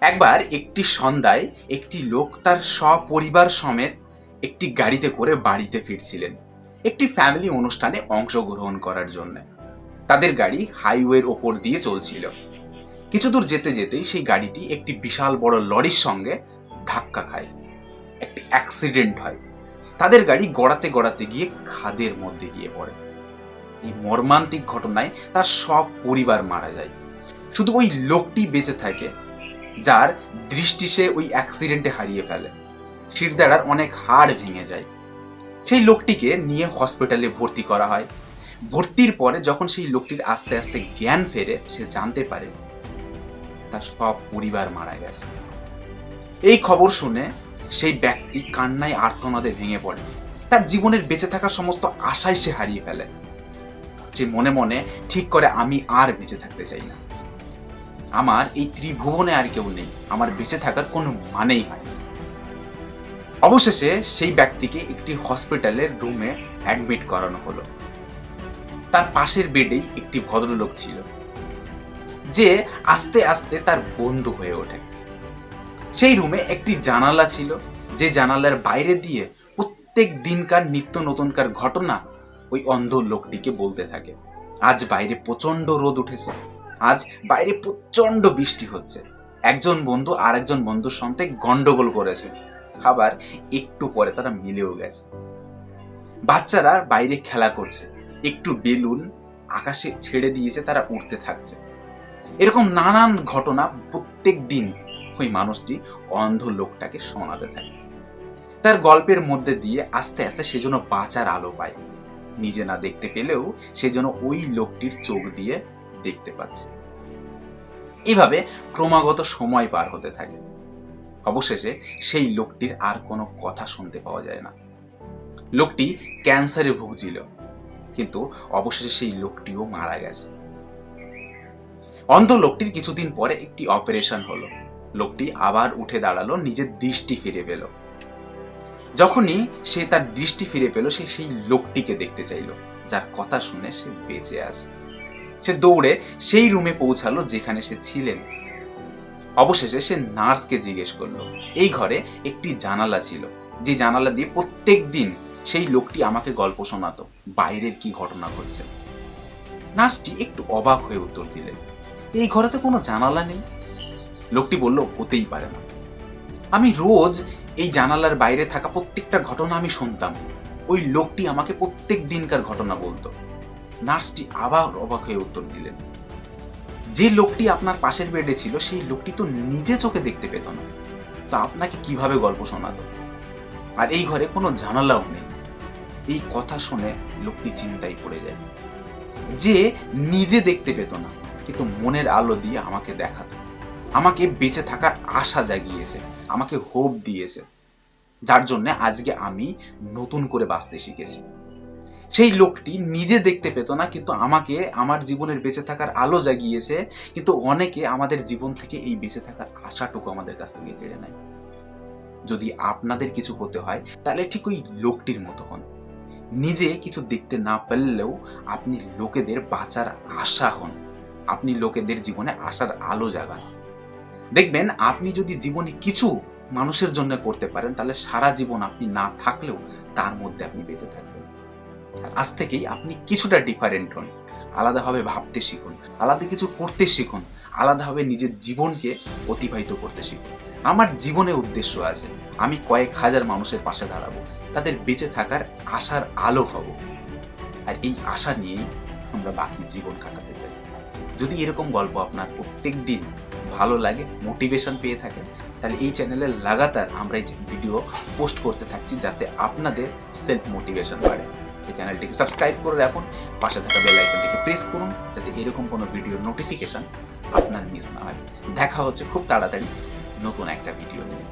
একবার একটি সন্ধ্যায় একটি লোক তার সপরিবার সমেত একটি গাড়িতে করে বাড়িতে ফিরছিলেন। একটি ফ্যামিলি অনুষ্ঠানে অংশগ্রহণ করার জন্য। তাদের গাড়ি হাইওয়ের ওপর দিয়ে চলছিল। কিছু দূর যেতে যেতেই সেই গাড়িটি একটি বিশাল বড় লরির সঙ্গে ধাক্কা খায়। একটি অ্যাক্সিডেন্ট হয়। তাদের গাড়ি গড়াতে গড়াতে গিয়ে খাদের মধ্যে গিয়ে পড়ে। এই মর্মান্তিক ঘটনায় তার সব পরিবার মারা যায়। শুধু ওই লোকটি বেঁচে থাকে যার দৃষ্টি সে ওই অ্যাক্সিডেন্টে হারিয়ে ফেলে। শিরদাঁড়ার অনেক হাড় ভেঙে যায়। সেই লোকটিকে নিয়ে হসপিটালে ভর্তি করা হয়। ভর্তির পরে যখন সেই লোকটির আস্তে আস্তে জ্ঞান ফেরে, সে জানতে পারে তার সব পরিবার মারা গেছে। এই খবর শুনে সেই ব্যক্তি কান্নায় আর্তনাদে ভেঙে পড়ে। তার জীবনের বেঁচে থাকার সমস্ত আশাই সে হারিয়ে ফেলে। যে মনে মনে, ঠিক করে আমি আর বেঁচে থাকতে চাই না। আমার এই ত্রিভুবনে আর কেউ নেই। আমার বেঁচে থাকার কোনো মানেই হয় অবশেষে সেই ব্যক্তিকে একটি হসপিটালের রুমে অ্যাডমিট করানো হলো। তার পাশের বেডেই একটি ভদ্রলোক ছিল, যে আস্তে আস্তে তার বন্ধু হয়ে ওঠে। সেই রুমে একটি জানালা ছিল, যে জানালার বাইরে দিয়ে প্রত্যেক দিনকার নিত্য নতুনকার ঘটনা ওই অন্ধ লোকটিকে বলতে থাকে। আজ বাইরে প্রচণ্ড রোদ উঠেছে। আজ বাইরে প্রচণ্ড বৃষ্টি হচ্ছে। একজন বন্ধু আর একজন বন্ধুর সঙ্গে গন্ডগোল করেছে। আবার একটু পরে তারা মিলেও গেছে। বাচ্চারা বাইরে খেলা করছে। একটু বেলুন আকাশে ছেড়ে দিয়েছে তারা উড়তে থাকছে। এরকম নানান ঘটনা প্রত্যেক দিন ওই মানুষটি অন্ধ লোকটাকে শোনাতে থাকে। তার গল্পের মধ্যে দিয়ে আস্তে আস্তে সেজন্য বাঁচার আলো পায়। নিজে না দেখতে পেলেও সেজন্য ওই লোকটির চোখ দিয়ে দেখতে পাচ্ছে। এভাবে ক্রমাগত সময় পার হতে থাকে। অবশেষে সেই লোকটির আর কোনো কথা শুনতে পাওয়া যায় না। লোকটি ক্যান্সারে ভুগছিল, কিন্তু অবশেষে সেই লোকটিও মারা গেছে। অন্ধ লোকটির কিছুদিন পরে একটি অপারেশন হলো। লোকটি আবার উঠে দাঁড়াল, নিজের দৃষ্টি ফিরে পেল। যখনই সে তার দৃষ্টি ফিরে পেল, সে সেই লোকটিকে দেখতে চাইলো, যার কথা শুনে সে বেঁচে আছে। সে দৌড়ে সেই রুমে পৌঁছালো যেখানে সে ছিলেন। অবশেষে সে নার্সকে জিজ্ঞেস করল, এই ঘরে একটি জানালা ছিল। যে জানালা দিয়ে প্রত্যেক দিন সেই লোকটি আমাকে গল্প শোনাতো, বাইরের কি ঘটনা ঘটছে? নার্সটি একটু অবাক হয়ে উত্তর দিলেন, এই ঘরে তো কোনো জানালা নেই। লোকটি বলল, হতেই পারে না। আমি রোজ এই জানালার বাইরে থাকা প্রত্যেকটা ঘটনা আমি শুনতাম। ওই লোকটি আমাকে প্রত্যেক দিনকার ঘটনা বলতো। নার্সটি আবার অবাক হয়ে উত্তর দিলেন, যে লোকটি আপনার পাশের বেডে ছিল, সেই লোকটি তো নিজে চোখে দেখতে পেত না। তো আপনাকে কীভাবে গল্প শোনাতো? আর এই ঘরে কোনো জানালাও নেই। এই কথা শুনে লোকটি চিন্তায় পড়ে যায়, যে নিজে দেখতে পেত না, কিন্তু মনের আলো দিয়ে আমাকে দেখাতো। আমাকে বেঁচে থাকার আশা জাগিয়েছে, আমাকে হোপ দিয়েছে। যার জন্য আজকে আমি নতুন করে বাঁচতে শিখেছি। সেই লোকটি নিজে দেখতে পেত না, কিন্তু আমাকে আমার জীবনের বেঁচে থাকার আলো জাগিয়েছে, কিন্তু অনেকে আমাদের জীবন থেকে এই বেঁচে থাকার আশাটুকু আমাদের কাছ থেকে কেড়ে নেয়। যদি আপনাদের কিছু হতে হয়, তাহলে ঠিক ওই লোকটির মতো হন। নিজে কিছু দেখতে না পারলেও আপনি লোকেদের বাঁচার আশা হন। আপনি লোকেদের জীবনে আশার আলো জাগান। দেখবেন, আপনি যদি জীবনে কিছু মানুষের জন্য করতে পারেন, তাহলে সারা জীবন আপনি না থাকলেও তার মধ্যে আপনি বেঁচে থাকবেন। আজ থেকেই আপনি কিছুটা ডিফারেন্ট হন। আলাদাভাবে ভাবতে শিখুন, আলাদা কিছু করতে শিখুন, আলাদাভাবে নিজের জীবনকে অতিবাহিত করতে শিখুন। আমার জীবনে উদ্দেশ্য আছে, আমি কয়েক হাজার মানুষের পাশে দাঁড়াবো, তাদের বেঁচে থাকার আশার আলো হব। আর এই আশা নিয়েই আমরা বাকি জীবন কাটাতে চাই। যদি এরকম গল্প আপনার প্রত্যেক দিন ভালো লাগে মোটিভেশন পেয়ে থাকেন, তাহলে এই চ্যানেলে লাগাতার আমরা এই ভিডিও পোস্ট করতে থাকছি যাতে আপনাদের সেলফ মোটিভেশন বাড়ে। এই চ্যানেলটিকে সাবস্ক্রাইব করে রাখুন, পাশে থাকা বেল আইকনটিকে প্রেস করুন, যাতে এরকম কোনো ভিডিওর নোটিফিকেশান আপনার মিস না হয়। দেখা হচ্ছে খুব তাড়াতাড়ি নতুন একটা ভিডিও নিয়ে।